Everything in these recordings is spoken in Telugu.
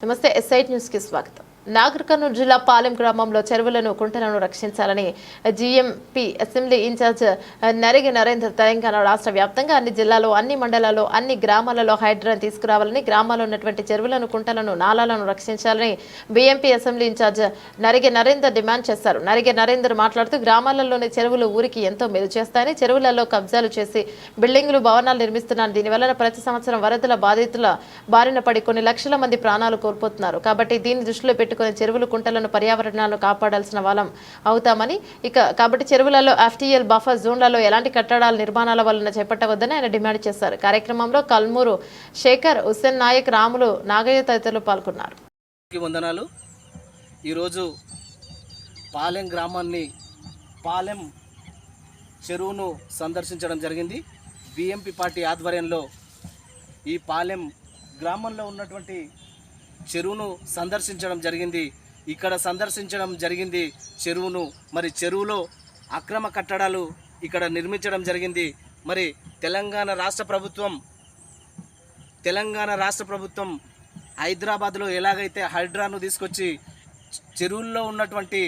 నమస్తే ఎస్ఐట్ న్యూస్కి స్వాగతం నాగర్ కర్నూలు జిల్లా పాలెం గ్రామంలో చెరువులను కుంటలను రక్షించాలని GMP assembly incharge Narigi Narender Telangana రాష్ట్ర వ్యాప్తంగా అన్ని జిల్లాలో అన్ని మండలాల్లో అన్ని గ్రామాలలో హైడ్రాన్ తీసుకురావాలని గ్రామాల్లో ఉన్నటువంటి చెరువులను కుంటలను నాలాలను రక్షించాలని BMP assembly incharge Narigi Narender demand చేశారు. నరిగి నరేందర్ మాట్లాడుతూ గ్రామాలలోని చెరువులు ఊరికి ఎంతో మేలు చేస్తాయని చెరువులలో కబ్జాలు చేసి బిల్డింగులు భవనాలు నిర్మిస్తున్నారు దీనివల్ల ప్రతి సంవత్సరం వరదల బాధితుల బారిన పడి కొన్ని లక్షల మంది ప్రాణాలు కోల్పోతున్నారు. కాబట్టి దీన్ని దృష్టిలో పెట్టుకుని చెరువులు కుంటలను పర్యావరణాలను కాపాడాల్సిన వాళ్ళం అవుతామని. ఇక కాబట్టి చెరువులలో ఎఫ్టీఎల్ బఫర్ జోన్లలో ఎలాంటి కట్టడాల నిర్మాణాల వలన చేపట్టవద్దని ఆయన డిమాండ్ చేశారు. కార్యక్రమంలో కల్మూరు శేఖర్ హుస్సేన్ నాయక్ రాములు నాగయ్య తదితరులు పాల్గొన్నారు. వందనాలు. ఈరోజు పాలెం గ్రామాన్ని పాలెం చెరువును సందర్శించడం జరిగింది. బిఎంపి పార్టీ ఆధ్వర్యంలో ఈ పాలెం గ్రామంలో ఉన్నటువంటి చెరువును సందర్శించడం జరిగింది. ఇక్కడ సందర్శించడం జరిగింది చెరువును. మరి చెరువులో అక్రమ కట్టడాలు ఇక్కడ నిర్మించడం జరిగింది. మరి తెలంగాణ రాష్ట్ర ప్రభుత్వం తెలంగాణ రాష్ట్ర ప్రభుత్వం హైదరాబాద్లో ఎలాగైతే హైడ్రాను తీసుకొచ్చి చెరువుల్లో ఉన్నటువంటి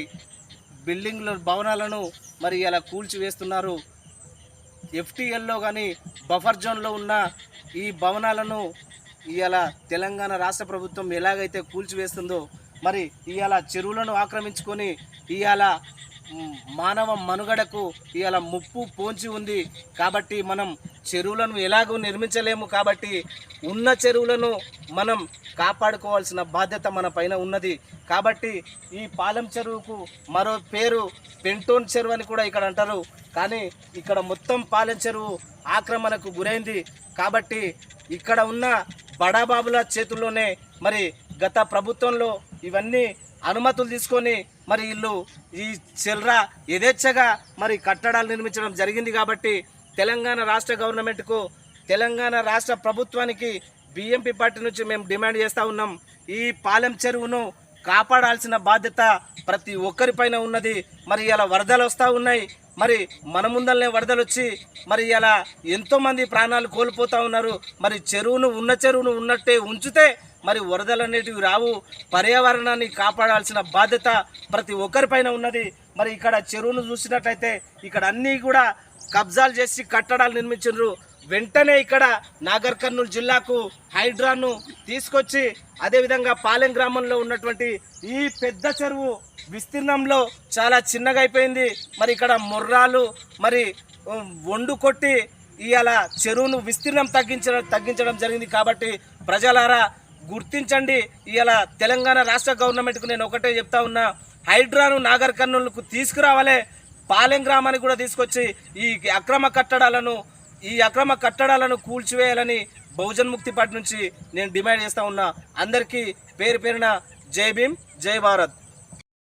బిల్డింగ్ల భవనాలను మరి ఇలా కూల్చివేస్తున్నారు. ఎఫ్టీఎల్లో కానీ బఫర్ జోన్లో ఉన్న ఈ భవనాలను ఇవాళ తెలంగాణ రాష్ట్ర ప్రభుత్వం ఎలాగైతే కూల్చివేస్తుందో మరి ఇవాళ చెరువులను ఆక్రమించుకొని ఇవాళ మానవ మనుగడకు ఇవాళ ముప్పు పోంచి ఉంది. కాబట్టి మనం చెరువులను ఎలాగూ నిర్మించలేము కాబట్టి ఉన్న చెరువులను మనం కాపాడుకోవాల్సిన బాధ్యత మన పైన ఉన్నది. కాబట్టి ఈ పాలెం చెరువుకు మరో పేరు పెంటోన్ చెరువు అని కూడా ఇక్కడ అంటారు. కానీ ఇక్కడ మొత్తం పాలెం చెరువు ఆక్రమణకు గురైంది. కాబట్టి ఇక్కడ ఉన్న బడాబాబుల చేతుల్లోనే మరి గత ప్రభుత్వంలో ఇవన్నీ అనుమతులు తీసుకొని మరి ఇల్లు ఈ చెల్రా యథేచ్ఛగా మరి కట్టడాలు నిర్మించడం జరిగింది కాబట్టి తెలంగాణ రాష్ట్ర గవర్నమెంట్కు తెలంగాణ రాష్ట్ర ప్రభుత్వానికి బిఎంపీ పార్టీ నుంచి మేము డిమాండ్ చేస్తూ ఉన్నాం. ఈ పాలెం చెరువును కాపాడాల్సిన బాధ్యత ప్రతి ఒక్కరిపైన ఉన్నది. మరి ఇలా వరదలు వస్తూ ఉన్నాయి. మరి మన ముందలనే వరదలు వచ్చి మరి ఇలా ఎంతోమంది ప్రాణాలు కోల్పోతూ ఉన్నారు. మరి చెరువును ఉన్న చెరువును ఉన్నట్టే ఉంచితే మరి వరదలు అనేటివి రావు. పర్యావరణాన్ని కాపాడాల్సిన బాధ్యత ప్రతి ఒక్కరిపైన ఉన్నది. మరి ఇక్కడ చెరువును చూసినట్లయితే ఇక్కడ అన్నీ కూడా కబ్జాలు చేసి కట్టడాలు నిర్మించారు వెంటనే ఇక్కడ నాగర్ కర్నూలు జిల్లాకు హైడ్రాను తీసుకొచ్చి అదేవిధంగా పాలెం గ్రామంలో ఉన్నటువంటి ఈ పెద్ద చెరువు విస్తీర్ణంలో చాలా చిన్నగా అయిపోయింది. మరి ఇక్కడ ముర్రాలు మరి వండు కొట్టి ఇవాళ చెరువును విస్తీర్ణం తగ్గించడం తగ్గించడం జరిగింది కాబట్టి ప్రజలారా గుర్తించండి. ఇవాళ తెలంగాణ రాష్ట్ర గవర్నమెంట్కు నేను ఒకటే చెప్తా ఉన్నా హైడ్రాను నాగర్ కర్నూలుకు తీసుకురావాలే. పాలెం గ్రామానికి కూడా తీసుకొచ్చి ఈ అక్రమ కట్టడాలను ఈ అక్రమ కట్టడాలను కూల్చివేయాలని బహుజన్ ముక్తి పార్టీ నుంచి నేను డిమాండ్ చేస్తా ఉన్నా. అందరికీ పేరు పేరున జై భీమ్ జై భారత్.